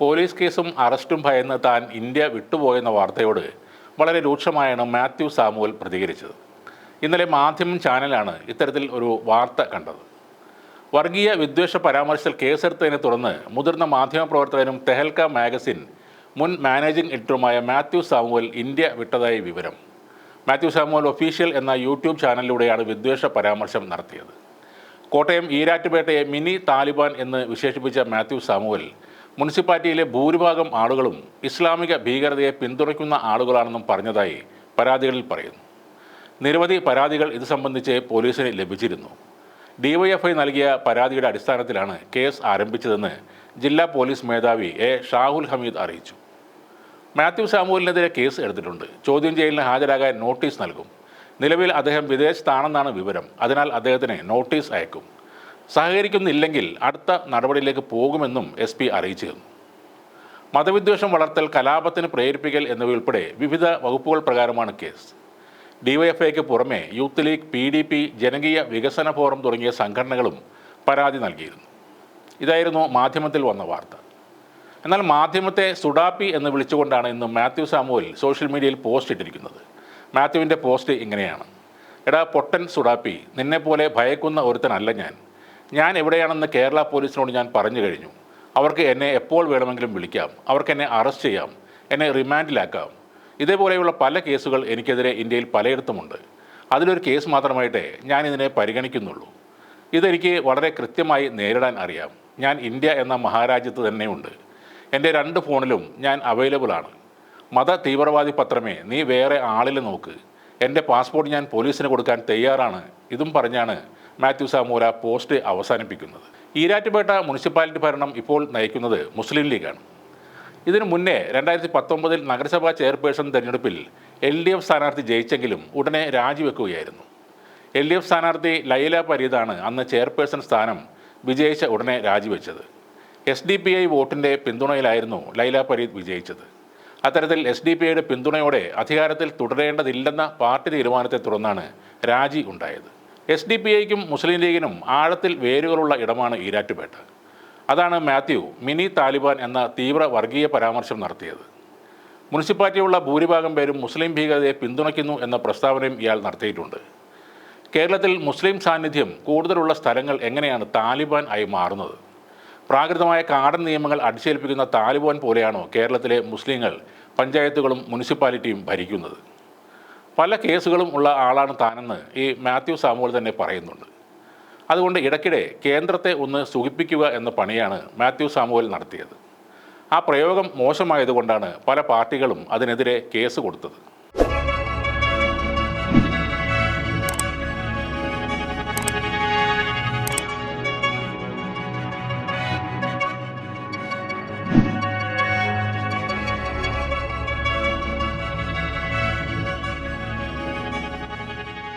Police കേസും അറസ്റ്റും ഭയന്ന് താൻ ഇന്ത്യ വിട്ടുപോയെന്ന വാർത്തയോട് വളരെ രൂക്ഷമായാണ് മാത്യു സാമുവൽ പ്രതികരിച്ചത്. ഇന്നലെ മാധ്യമം ചാനലാണ് ഇത്തരത്തിൽ ഒരു വാർത്ത കണ്ടത്. വർഗീയ വിദ്വേഷ പരാമർശത്തിൽ കേസെടുത്തതിനെ തുടർന്ന് മുതിർന്ന മാധ്യമപ്രവർത്തകനും തെഹൽക്ക മാഗസിൻ മുൻ മാനേജിംഗ് എഡിറ്ററുമായ മാത്യു സാമുവൽ ഇന്ത്യ വിട്ടതായി വിവരം. മാത്യു സാമുവൽ ഒഫീഷ്യൽ എന്ന യൂട്യൂബ് ചാനലിലൂടെയാണ് വിദ്വേഷ പരാമർശം നടത്തിയത്. കോട്ടയം ഈരാറ്റുപേട്ടയെ മിനി താലിബാൻ എന്ന് വിശേഷിപ്പിച്ച മാത്യു സാമുവൽ മുനിസിപ്പാലിറ്റിയിലെ ഭൂരിഭാഗം ആളുകളും ഇസ്ലാമിക ഭീകരതയെ പിന്തുണയ്ക്കുന്ന ആളുകളാണെന്നും പറഞ്ഞതായി പരാതികളിൽ പറയുന്നു. നിരവധി പരാതികൾ ഇത് സംബന്ധിച്ച് പോലീസിന് ലഭിച്ചിരുന്നു. ഡിവൈഎഫ്ഐ നൽകിയ പരാതിയുടെ അടിസ്ഥാനത്തിലാണ് കേസ് ആരംഭിച്ചതെന്ന് ജില്ലാ പോലീസ് മേധാവി എ ഷാഹുൽ ഹമീദ് അറിയിച്ചു. മാത്യു സാമുവലിനെതിരെ കേസ് എടുത്തിട്ടുണ്ട്. ചോദ്യം ചെയ്യലിന് ഹാജരാകാൻ നോട്ടീസ് നൽകും. നിലവിൽ അദ്ദേഹം വിദേശത്താണെന്നാണ് വിവരം. അതിനാൽ അദ്ദേഹത്തിന് നോട്ടീസ് അയക്കും. സഹകരിക്കുന്നില്ലെങ്കിൽ അടുത്ത നടപടിയിലേക്ക് പോകുമെന്നും എസ് പി അറിയിച്ചിരുന്നു. മതവിദ്വേഷം വളർത്തൽ കലാപത്തിന് പ്രേരിപ്പിക്കൽ എന്നിവയുൾപ്പെടെ വിവിധ വകുപ്പുകൾ പ്രകാരമാണ് കേസ്. ഡിവൈഎഫ്ഐക്ക് പുറമെ youth league P D P Janakeeya Vikasana forum തുടങ്ങിയ സംഘടനകളും പരാതി നൽകിയിരുന്നു. ഇതായിരുന്നു മാധ്യമത്തിൽ വന്ന വാർത്ത. എന്നാൽ മാധ്യമത്തെ സുഡാപ്പി എന്ന് വിളിച്ചുകൊണ്ടാണ് ഇന്ന് മാത്യു സാമുവൽ സോഷ്യൽ മീഡിയയിൽ പോസ്റ്റ് ഇട്ടിരിക്കുന്നത്. മാത്യുവിന്റെ പോസ്റ്റ് ഇങ്ങനെയാണ്. എടാ പൊട്ടൻ സുഡാപ്പി നിന്നെപ്പോലെ ഭയക്കുന്ന ഒരുത്തനല്ല ഞാൻ. ഞാൻ എവിടെയാണെന്ന് കേരള പോലീസിനോട് ഞാൻ പറഞ്ഞു കഴിഞ്ഞു. അവർക്ക് എന്നെ എപ്പോൾ വേണമെങ്കിലും വിളിക്കാം. അവർക്ക് എന്നെ അറസ്റ്റ് ചെയ്യാം. എന്നെ റിമാൻഡിലാക്കാം. ഇതേപോലെയുള്ള പല കേസുകൾ എനിക്കെതിരെ ഇന്ത്യയിൽ പലയിടത്തുമുണ്ട്. അതിലൊരു കേസ് മാത്രമായിട്ടേ ഞാൻ ഇതിനെ പരിഗണിക്കുന്നുള്ളൂ. ഇതെനിക്ക് വളരെ കൃത്യമായി നേരിടാൻ അറിയാം. ഞാൻ ഇന്ത്യ എന്ന മഹാരാജ്യത്ത് തന്നെയുണ്ട്. എന്റെ രണ്ട് ഫോണിലും ഞാൻ അവൈലബിൾ ആണ്. മത തീവ്രവാദി പത്രമേ നീ വേറെ ആളിൽ നോക്ക്. എന്റെ പാസ്പോർട്ട് ഞാൻ പോലീസിന് കൊടുക്കാൻ തയ്യാറാണ്. ഇതും പറഞ്ഞാണ് മാത്യു സാമൂല പോസ്റ്റ് അവസാനിപ്പിക്കുന്നത്. ഈരാറ്റുപേട്ട മുനിസിപ്പാലിറ്റി ഭരണം ഇപ്പോൾ നയിക്കുന്നത് മുസ്ലിം ലീഗാണ്. ഇതിനു മുന്നേ രണ്ടായിരത്തി പത്തൊമ്പതിൽ നഗരസഭാ ചെയർപേഴ്സൺ തെരഞ്ഞെടുപ്പിൽ എൽ ഡി എഫ് സ്ഥാനാർത്ഥി ജയിച്ചെങ്കിലും ഉടനെ രാജിവെക്കുകയായിരുന്നു. എൽ ഡി എഫ് സ്ഥാനാർത്ഥി ലൈല പരീദാണ് അന്ന് ചെയർപേഴ്സൺ സ്ഥാനം വിജയിച്ച ഉടനെ രാജിവെച്ചത്. എസ് ഡി പി ഐ വോട്ടിന്റെ പിന്തുണയിലായിരുന്നു ലൈല പരീദ് വിജയിച്ചത്. അത്തരത്തിൽ എസ് ഡി പി ഐയുടെ പിന്തുണയോടെ അധികാരത്തിൽ തുടരേണ്ടതില്ലെന്ന പാർട്ടി തീരുമാനത്തെ തുടർന്നാണ് രാജി ഉണ്ടായത്. എസ് ഡി പി ഐക്കും മുസ്ലിം ലീഗിനും ആഴത്തിൽ വേരുകളുള്ള ഇടമാണ് ഈരാറ്റുപേട്ട. അതാണ് മാത്യു മിനി താലിബാൻ എന്ന തീവ്ര വർഗീയ പരാമർശം നടത്തിയത്. മുനിസിപ്പാലിറ്റിയുള്ള ഭൂരിഭാഗം പേരും മുസ്ലിം ഭീകരതയെ പിന്തുണയ്ക്കുന്നു എന്ന പ്രസ്താവനയും ഇയാൾ നടത്തിയിട്ടുണ്ട്. കേരളത്തിൽ മുസ്ലിം സാന്നിധ്യം കൂടുതലുള്ള സ്ഥലങ്ങൾ എങ്ങനെയാണ് താലിബാൻ ആയി മാറുന്നത്? പ്രാകൃതമായ കാടൻ നിയമങ്ങൾ അടിച്ചേൽപ്പിക്കുന്ന താലിബാൻ പോലെയാണോ കേരളത്തിലെ മുസ്ലിങ്ങൾ പഞ്ചായത്തുകളും മുനിസിപ്പാലിറ്റിയും ഭരിക്കുന്നത്? പല കേസുകളും ഉള്ള ആളാണ് താനെന്ന് ഈ മാത്യു സാമുവൽ തന്നെ പറയുന്നുണ്ട്. അതുകൊണ്ട് ഇടയ്ക്കിടെ കേന്ദ്രത്തെ ഒന്ന് സുഖിപ്പിക്കുക എന്ന പണിയാണ് മാത്യു സാമുവൽ നടത്തിയത്. ആ പ്രയോഗം മോശമായതുകൊണ്ടാണ് പല പാർട്ടികളും അതിനെതിരെ കേസ് കൊടുത്തത്.